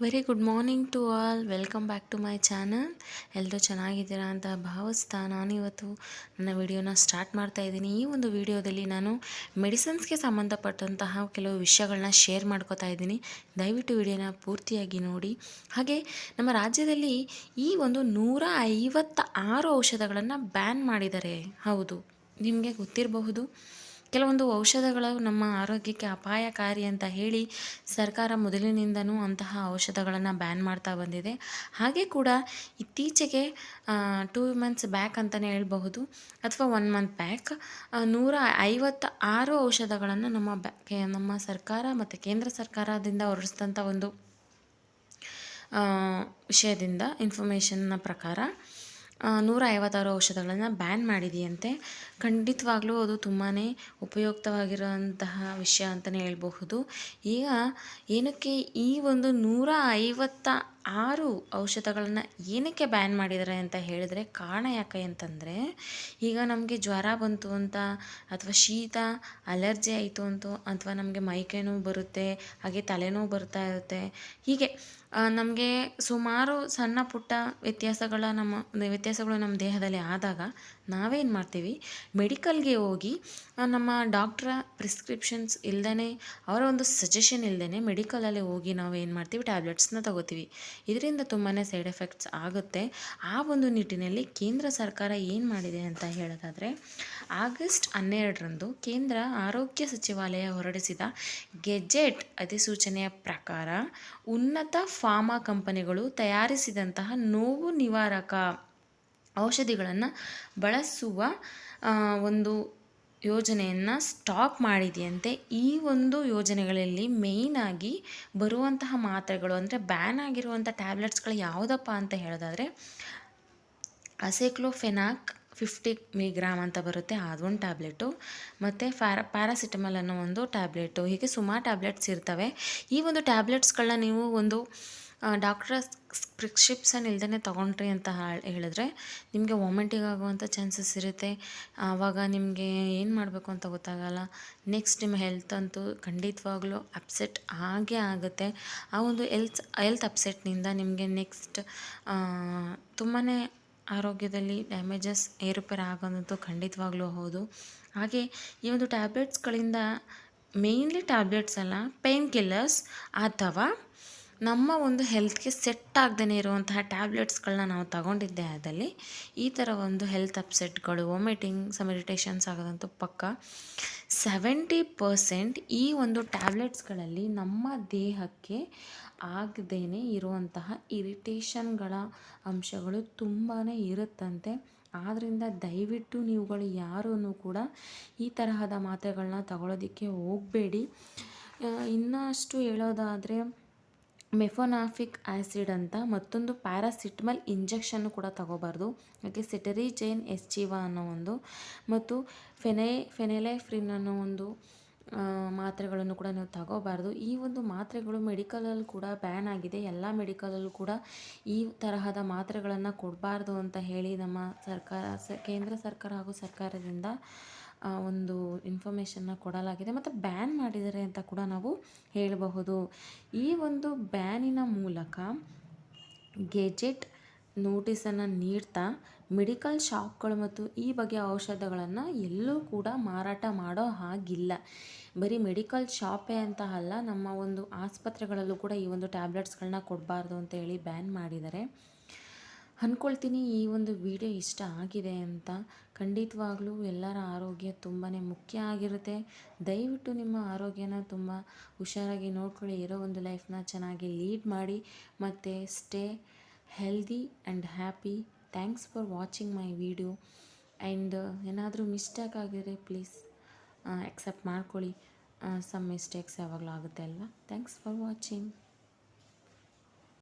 Very good morning to all welcome back to my channel ಎಲ್ಲರೂ ಚೆನ್ನಾಗಿದ್ದೀರಾ ಅಂತ ಭಾವಿಸ್ತಾ ನಾನಿವತ್ತು ನನ್ನ ವಿಡಿಯೋನ ಸ್ಟಾರ್ಟ್ ಮಾಡ್ತಾ ಇದ್ದೀನಿ. ಈ ಒಂದು ವಿಡಿಯೋದಲ್ಲಿ ನಾನು ಮೆಡಿಸಿನ್ಸ್ಗೆ ಸಂಬಂಧಪಟ್ಟಂತಹ ಕೆಲವು ವಿಷಯಗಳನ್ನ ಶೇರ್ ಮಾಡ್ಕೋತಾ ಇದ್ದೀನಿ. ದಯವಿಟ್ಟು ವಿಡಿಯೋನ ಪೂರ್ತಿಯಾಗಿ ನೋಡಿ. ಹಾಗೆ ನಮ್ಮ ರಾಜ್ಯದಲ್ಲಿ ಈ ಒಂದು ನೂರ ಐವತ್ತ ಆರು ಔಷಧಗಳನ್ನು ಬ್ಯಾನ್ ಮಾಡಿದ್ದಾರೆ ಹೌದು, ನಿಮಗೆ ಗೊತ್ತಿರಬಹುದು. ಕೆಲವೊಂದು ಔಷಧಗಳು ನಮ್ಮ ಆರೋಗ್ಯಕ್ಕೆ ಅಪಾಯಕಾರಿ ಅಂತ ಹೇಳಿ ಸರ್ಕಾರ ಮೊದಲಿನಿಂದನೂ ಅಂತಹ ಔಷಧಗಳನ್ನು ಬ್ಯಾನ್ ಮಾಡ್ತಾ ಬಂದಿದೆ. ಹಾಗೆ ಕೂಡ ಇತ್ತೀಚೆಗೆ ಟೂ ಮಂತ್ಸ್ ಬ್ಯಾಕ್ ಅಂತಲೇ ಹೇಳ್ಬಹುದು, ಅಥವಾ ಒನ್ ಮಂತ್ ಬ್ಯಾಕ್ ನೂರ ಐವತ್ತ ಆರು ಔಷಧಗಳನ್ನು ನಮ್ಮ ಬ್ಯಾ ನಮ್ಮ ಸರ್ಕಾರ ಮತ್ತು ಕೇಂದ್ರ ಸರ್ಕಾರದಿಂದ ಹೊರಡಿಸಿದಂಥ ಒಂದು ವಿಷಯದಿಂದ ಇನ್ಫಾರ್ಮೇಷನ್ನ ಪ್ರಕಾರ ನೂರ ಐವತ್ತಾರು ಔಷಧಗಳನ್ನು ಬ್ಯಾನ್ ಮಾಡಿದೆಯಂತೆ. ಖಂಡಿತವಾಗ್ಲೂ ಅದು ತುಂಬಾ ಉಪಯುಕ್ತವಾಗಿರುವಂತಹ ವಿಷಯ ಅಂತಲೇ ಹೇಳಬಹುದು. ಈಗ ಏನಕ್ಕೆ ಈ ಒಂದು ನೂರ ಐವತ್ತ ಆರು ಔಷಧಗಳನ್ನು ಏನಕ್ಕೆ ಬ್ಯಾನ್ ಮಾಡಿದ್ದಾರೆ ಅಂತ ಹೇಳಿದರೆ ಕಾರಣ ಯಾಕೆ ಅಂತಂದರೆ, ಈಗ ನಮಗೆ ಜ್ವರ ಬಂತು ಅಂತ ಅಥವಾ ಶೀತ ಅಲರ್ಜಿ ಆಯಿತು ಅಂತ ಅಥವಾ ನಮಗೆ ಮೈಕೈ ನೋವು ಬರುತ್ತೆ, ಹಾಗೆ ತಲೆನೋವು ಬರ್ತಾ ಇರುತ್ತೆ, ಹೀಗೆ ನಮಗೆ ಸುಮಾರು ಸಣ್ಣ ಪುಟ್ಟ ವ್ಯತ್ಯಾಸಗಳ ನಮ್ಮ ವ್ಯತ್ಯಾಸಗಳು ನಮ್ಮ ದೇಹದಲ್ಲಿ ಆದಾಗ ನಾವೇನು ಮಾಡ್ತೀವಿ? ಮೆಡಿಕಲ್ಗೆ ಹೋಗಿ ನಮ್ಮ ಡಾಕ್ಟ್ರ ಪ್ರಿಸ್ಕ್ರಿಪ್ಷನ್ಸ್ ಇಲ್ಲದೇ ಅವರ ಒಂದು ಸಜೆಷನ್ ಇಲ್ಲದೇ ಮೆಡಿಕಲಲ್ಲಿ ಹೋಗಿ ನಾವು ಏನು ಮಾಡ್ತೀವಿ? ಟ್ಯಾಬ್ಲೆಟ್ಸ್ನ ತಗೋತೀವಿ. ಇದರಿಂದ ತುಂಬಾ ಸೈಡ್ ಎಫೆಕ್ಟ್ಸ್ ಆಗುತ್ತೆ. ಆ ಒಂದು ನಿಟ್ಟಿನಲ್ಲಿ ಕೇಂದ್ರ ಸರ್ಕಾರ ಏನು ಮಾಡಿದೆ ಅಂತ ಹೇಳೋದಾದರೆ, ಆಗಸ್ಟ್ ಹನ್ನೆರಡರಂದು ಕೇಂದ್ರ ಆರೋಗ್ಯ ಸಚಿವಾಲಯ ಹೊರಡಿಸಿದ ಗೆಜೆಟ್ ಅಧಿಸೂಚನೆಯ ಪ್ರಕಾರ, ಉನ್ನತ ಫಾರ್ಮಾ ಕಂಪನಿಗಳು ತಯಾರಿಸಿದಂತಹ ನೋವು ನಿವಾರಕ ಔಷಧಿಗಳನ್ನು ಬಳಸುವ ಒಂದು ಯೋಜನೆಯನ್ನು ಸ್ಟಾಪ್ ಮಾಡಿದೆಯಂತೆ. ಈ ಒಂದು ಯೋಜನೆಗಳಲ್ಲಿ ಮೇಯ್ನಾಗಿ ಬರುವಂತಹ ಮಾತ್ರೆಗಳು ಅಂದರೆ ಬ್ಯಾನ್ ಆಗಿರುವಂಥ ಟ್ಯಾಬ್ಲೆಟ್ಸ್ಗಳು ಯಾವುದಪ್ಪ ಅಂತ ಹೇಳೋದಾದರೆ ಅಸೆಕ್ಲೋಫೆನಾಕ್ ಫಿಫ್ಟಿ ಮಿಗ್ರಾಮ್ ಅಂತ ಬರುತ್ತೆ ಅದೊಂದು ಟ್ಯಾಬ್ಲೆಟು ಮತ್ತು ಫ್ಯಾರ ಪ್ಯಾರಾಸಿಟಮಲ್ ಅನ್ನೋ ಒಂದು ಟ್ಯಾಬ್ಲೆಟು ಹೀಗೆ ಸುಮಾರು ಟ್ಯಾಬ್ಲೆಟ್ಸ್ ಇರ್ತವೆ. ಈ ಒಂದು ಟ್ಯಾಬ್ಲೆಟ್ಸ್ಗಳನ್ನ ನೀವು ಒಂದು ಡಾಕ್ಟ್ರ ಪ್ರಿಸ್ಕ್ರಿಪ್ಷನ್ ಇಲ್ದೇ ತೊಗೊಂಡ್ರಿ ಅಂತ ಹೇಳಿದ್ರೆ ನಿಮಗೆ ವಾಮಿಟಿಂಗ್ ಆಗುವಂಥ ಚಾನ್ಸಸ್ ಇರುತ್ತೆ. ಆವಾಗ ನಿಮಗೆ ಏನು ಮಾಡಬೇಕು ಅಂತ ಗೊತ್ತಾಗಲ್ಲ. ನೆಕ್ಸ್ಟ್ ನಿಮ್ಮ ಹೆಲ್ತ್ ಅಂತೂ ಖಂಡಿತವಾಗ್ಲೂ ಅಪ್ಸೆಟ್ ಆಗೇ ಆಗುತ್ತೆ. ಆ ಒಂದು ಹೆಲ್ತ್ ಹೆಲ್ತ್ ಅಪ್ಸೆಟ್ನಿಂದ ನಿಮಗೆ ನೆಕ್ಸ್ಟ್ ತುಂಬಾ ಆರೋಗ್ಯದಲ್ಲಿ ಡ್ಯಾಮೇಜಸ್ ಏರುಪೇರು ಆಗೋದಂತೂ ಖಂಡಿತವಾಗ್ಲೂ ಹೌದು. ಹಾಗೆ ಈ ಒಂದು ಟ್ಯಾಬ್ಲೆಟ್ಸ್ಗಳಿಂದ ಮೇಯ್ನ್ಲಿ ಟ್ಯಾಬ್ಲೆಟ್ಸ್ ಅಲ್ಲ, ಪೇನ್ ಕಿಲ್ಲರ್ಸ್ ಅಥವಾ ನಮ್ಮ ಒಂದು ಹೆಲ್ತ್ಗೆ ಸೆಟ್ ಆಗದೇ ಇರುವಂತಹ ಟ್ಯಾಬ್ಲೆಟ್ಸ್ಗಳನ್ನ ನಾವು ತಗೊಂಡಿದ್ದೆ ಆದಲ್ಲಿ, ಈ ಥರ ಒಂದು ಹೆಲ್ತ್ ಅಪ್ಸೆಟ್ಗಳು ವಾಮಿಟಿಂಗ್ ಸಮ್ ಇರಿಟೇಷನ್ಸ್ ಆಗೋದಂತೂ ಪಕ್ಕ ಸೆವೆಂಟಿ ಪರ್ಸೆಂಟ್ ಈ ಒಂದು ಟ್ಯಾಬ್ಲೆಟ್ಸ್ಗಳಲ್ಲಿ ನಮ್ಮ ದೇಹಕ್ಕೆ ಆಗದೇ ಇರುವಂತಹ ಇರಿಟೇಷನ್ಗಳ ಅಂಶಗಳು ತುಂಬಾ ಇರುತ್ತಂತೆ. ಆದ್ದರಿಂದ ದಯವಿಟ್ಟು ನೀವುಗಳು ಯಾರೂ ಕೂಡ ಈ ತರಹದ ಮಾತ್ರೆಗಳನ್ನ ತಗೊಳ್ಳೋದಕ್ಕೆ ಹೋಗಬೇಡಿ. ಇನ್ನಷ್ಟು ಹೇಳೋದಾದರೆ ಮೆಫೋನಾಫಿಕ್ ಆ್ಯಸಿಡ್ ಅಂತ ಮತ್ತೊಂದು ಪ್ಯಾರಾಸಿಟ್ಮಲ್ ಇಂಜೆಕ್ಷನ್ನು ಕೂಡ ತಗೋಬಾರ್ದು. ಹಾಗೆ ಜೈನ್ ಎಸ್ಚಿವಾ ಅನ್ನೋ ಒಂದು ಮತ್ತು ಫೆನೈ, ಫೆನೆಲೈಫ್ರಿನ್ ಅನ್ನೋ ಒಂದು ಮಾತ್ರೆಗಳನ್ನು ಕೂಡ ನೀವು ತಗೋಬಾರ್ದು. ಈ ಒಂದು ಮಾತ್ರೆಗಳು ಮೆಡಿಕಲಲ್ಲಿ ಕೂಡ ಬ್ಯಾನ್ ಆಗಿದೆ. ಎಲ್ಲ ಮೆಡಿಕಲಲ್ಲೂ ಕೂಡ ಈ ತರಹದ ಮಾತ್ರೆಗಳನ್ನು ಕೊಡಬಾರ್ದು ಅಂತ ಹೇಳಿ ನಮ್ಮ ಸರ್ಕಾರ ಕೇಂದ್ರ ಸರ್ಕಾರ ಹಾಗೂ ಸರ್ಕಾರದಿಂದ ಒಂದು ಇನ್ಫಾರ್ಮೇಷನ್ನ ಕೊಡಲಾಗಿದೆ. ಮತ್ತು ಬ್ಯಾನ್ ಮಾಡಿದ್ದಾರೆ ಅಂತ ಕೂಡ ನಾವು ಹೇಳಬಹುದು. ಈ ಒಂದು ಬ್ಯಾನಿನ ಮೂಲಕ ಗೆಜೆಟ್ ನೋಟಿಸನ್ನು ನೀಡ್ತಾ ಮೆಡಿಕಲ್ ಶಾಪ್ಗಳು ಮತ್ತು ಈ ಬಗೆಯ ಔಷಧಗಳನ್ನು ಎಲ್ಲೂ ಕೂಡ ಮಾರಾಟ ಮಾಡೋ ಹಾಗಿಲ್ಲ. ಬರೀ ಮೆಡಿಕಲ್ ಶಾಪೇ ಅಂತ ಅಲ್ಲ, ನಮ್ಮ ಒಂದು ಆಸ್ಪತ್ರೆಗಳಲ್ಲೂ ಕೂಡ ಈ ಒಂದು ಟ್ಯಾಬ್ಲೆಟ್ಸ್ಗಳನ್ನ ಕೊಡಬಾರ್ದು ಅಂತ ಹೇಳಿ ಬ್ಯಾನ್ ಮಾಡಿದ್ದಾರೆ ಅಂದ್ಕೊಳ್ತೀನಿ ಈ ಒಂದು ವಿಡಿಯೋ ಇಷ್ಟ ಆಗಿದೆ ಅಂತ. ಖಂಡಿತವಾಗ್ಲೂ ಎಲ್ಲರ ಆರೋಗ್ಯ ತುಂಬಾ ಮುಖ್ಯ ಆಗಿರುತ್ತೆ. ದಯವಿಟ್ಟು ನಿಮ್ಮ ಆರೋಗ್ಯನ ತುಂಬ ಹುಷಾರಾಗಿ ನೋಡ್ಕೊಳ್ಳಿ. ಇರೋ ಒಂದು ಲೈಫ್ನ ಚೆನ್ನಾಗಿ ಲೀಡ್ ಮಾಡಿ. ಮತ್ತು stay healthy and happy thanks for watching my video and ಏನಾದರೂ ಮಿಸ್ಟೇಕ್ ಆಗಿದ್ರೆ ಪ್ಲೀಸ್ ಎಕ್ಸೆಪ್ಟ್ ಮಾಡ್ಕೊಳ್ಳಿ. ಸಮ್ ಮಿಸ್ಟೇಕ್ಸ್ ಯಾವಾಗಲೂ ಆಗುತ್ತೆ ಅಲ್ವಾ? Thanks for watching